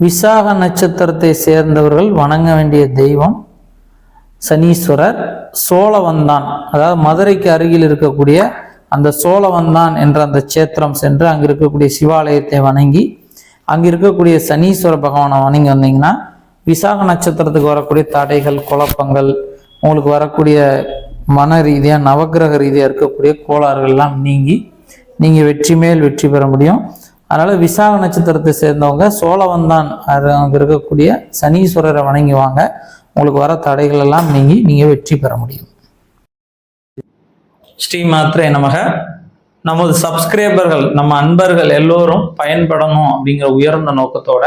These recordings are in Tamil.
விசாக நட்சத்திரத்தை சேர்ந்தவர்கள் வணங்க வேண்டிய தெய்வம் சனீஸ்வரர் சோழவந்தான். அதாவது மதுரைக்கு அருகில் இருக்கக்கூடிய அந்த சோழவந்தான் என்ற அந்த சேத்திரம் சென்று அங்கே இருக்கக்கூடிய சிவாலயத்தை வணங்கி அங்கே இருக்கக்கூடிய சனீஸ்வர பகவானை வணங்கி வந்தீங்கன்னா விசாக நட்சத்திரத்துக்கு வரக்கூடிய தடைகள் குழப்பங்கள் உங்களுக்கு வரக்கூடிய மன ரீதியாக நவக்கிரக ரீதியாக இருக்கக்கூடிய கோளாறுகள்லாம் நீங்கி நீங்கள் வெற்றி மேல் வெற்றி பெற முடியும். அதனால் விசாக நட்சத்திரத்தை சேர்ந்தவங்க சோழவந்தான் அங்கே இருக்கக்கூடிய சனீஸ்வரரை வணங்கி வாங்க உங்களுக்கு வர தடைகள் எல்லாம் நீங்கி நீங்கள் வெற்றி பெற முடியும். ஸ்ரீ மாத்திரை நமக. நமது சப்ஸ்கிரைபர்கள் நம்ம அன்பர்கள் எல்லோரும் பயன்படணும் அப்படிங்கிற உயர்ந்த நோக்கத்தோட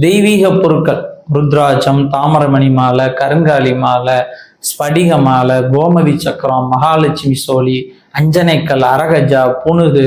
தெய்வீக பொருட்கள் ருத்ராட்சம் தாமரமணி மாலை கருங்காலி மாலை ஸ்படிக மாலை கோமதி சக்கரம் மகாலட்சுமி சோழி அஞ்சனைக்கல் அரகஜா புனுது